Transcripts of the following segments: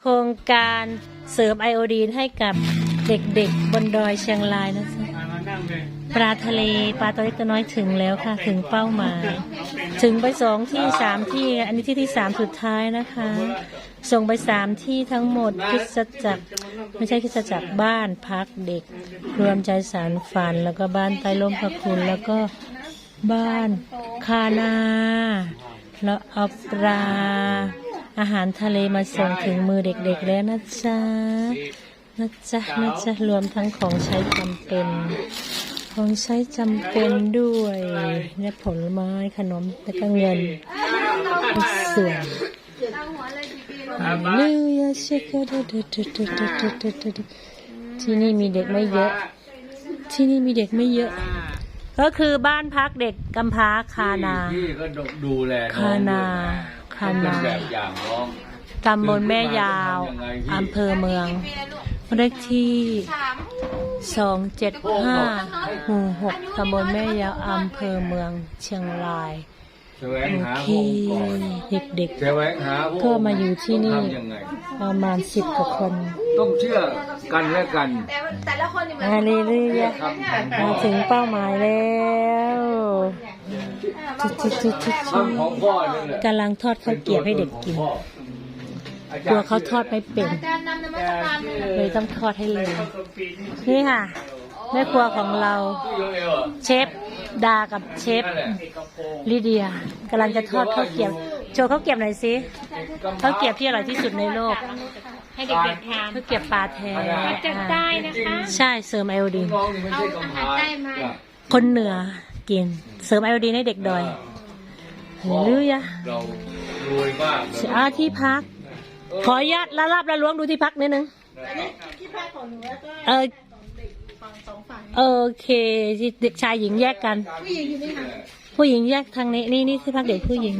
โครงการเสริมไอโอดีนให้กับเด็กๆบนดอยเชียงรายนะจ๊ะปลาทะเลปลาตัวเล็กตัวน้อยถึงแล้วค่ะ ถึงเป้าหมาย ถึงไปสองที่สามที่ อันนี้ที่ที่สามสุดท้ายนะคะ ส่งไปสามที่ทั้งหมดคริสตจักรไม่ใช่คริสตจักรบ้านพักเด็ก รวมใจสารฝันแล้วก็บ้านใต้ร่มพระคุณแล้วก็บ้านคานาแล้วเอาปลา อาหารทะเลมาส่งถึงมือเด็กๆแล้วนะจ๊ะนะจ๊ะนะจ๊ะรวมทั้งของใช้จำเป็น ของใช้จำเป็นด้วยและผลไม้ขนมและก็เงินส่วนเนื้อยาเชที่นี่มีเด็กไม่เยอะ ที่นี่มีเด็กไม่เยอะก็คือบ้านพักเด็กกำพร้าคานาคานา ด้วยคานาเป็นแบบอย่างน้องตำบลแม่ยาวอำเภอเมืองเลขที่สองเจ็ดห้าหมู่หกตำบลแม่ยาวอำเภอเมืองเชียงรายแสวงโอหาเคผู้ก่อนเด็กแสวงหาผู้ก็มาอยู่ที่นี่ทำยังไงๆประมาณสิบกว่าคน ต้องเชื่อกันและกันแต่ละคนนี่เหมือนฮาเลลูยาครับมาถึงเป้าหมายแล้ว จุดจุดจุดจุดทำของพ่อนี่แหละกำลังทอดข้าวเกรี๊ยวให้เด็กกินพ่อกลัวเขาทอดไม่เป็นการนำนมัสการเลยเลยต้องทอดให้เลยนี่ค่ะแม่ครัวของเราที่โยเอวอะเชฟดากับเชฟนั่นแหละลิเดียกำลังจะทอดข้าวเกรี๊ยวโชว์ข้าวเกรี๊ยวหน่อยสิข้าวเกรี๊ยวที่อร่อยที่สุดในโลกให้เด็กๆทานข้าวเกรี๊ยวปลาแท้มาจากใต้นะคะ ใช่เสริมไอโอดีนน้องนี่ไม่ใช่กำพร้าเอาอาหารใต้มาจ้ะคนเหนือ กิน เสริมไอโอดีนให้เด็กดอยเฮลลูยาเรารวยมากเลยอาที่พัก ขออนุญาตละลาบละล้วงดูที่พักนิดนึงเออโอเคที่เด็กชายหญิงแยกกันผู้หญิงแยกทางนี้นี่นี่ที่พักเด็กผู้หญิง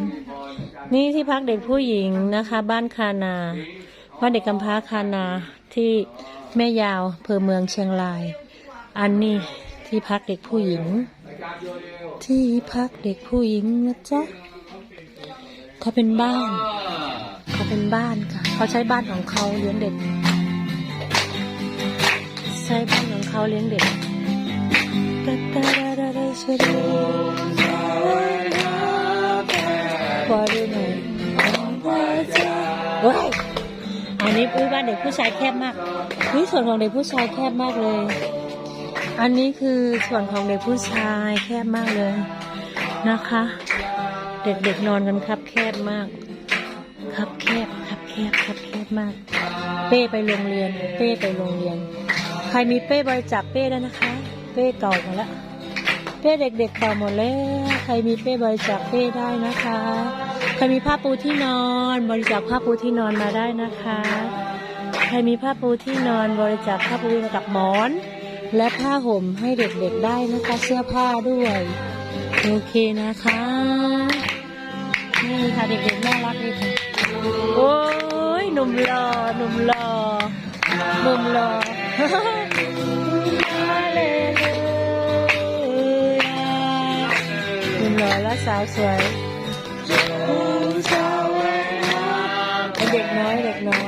นี่ที่พักเด็กผู้หญิงนะคะ บ้านคานาบ้านเด็กกำพร้าคานาที่แม่ยาวอำเภอเมืองเชียงราย อันนี้ที่พักเด็กผู้หญิง ที่พักเด็กผู้หญิงนะจ๊ะเขาเป็นบ้าน เขาเป็นบ้านค่ะ เขาใช้บ้านของเขาเลี้ยงเด็ก ใช้บ้านของเขาเลี้ยงเด็กตาตาดาดาดาชดพอดูหน่อยอันนี้อุ้ยบ้านเด็กผู้ชายแคบมากนี่ส่วนของเด็กผู้ชายแคบมากเลย อันนี้คือส่วนของเด็กผู้ชายแคบมากเลยนะคะ เด็กๆนอนกันครับแคบมาก ครับแคบครับแคบครับแคบมาก เป้ไปโรงเรียน เป้ไปโรงเรียน ใครมีเป้บริจาคเป้ได้นะคะ เป้เก่าหมดแล้วเป้เด็กๆเก่าหมดแล้วใครมีเป้บริจาคเป้ได้นะคะ ใครมีผ้าปูที่นอนบริจาคผ้าปูที่นอนมาได้นะคะ ใครมีผ้าปูที่นอนบริจาคผ้าปูกับหมอน และผ้าห่มให้เด็กๆได้นะคะ เสื้อผ้าด้วย โอเคนะคะ นี่ค่ะเด็กๆน่ารักเลยค่ะโอ้ยหนุ่มหล่อหนุ่มหล่อหนุ่มหล่อฮาเลลูยาหนุ่มหล่อและสาวสวยเด็กน้อยเด็กน้อย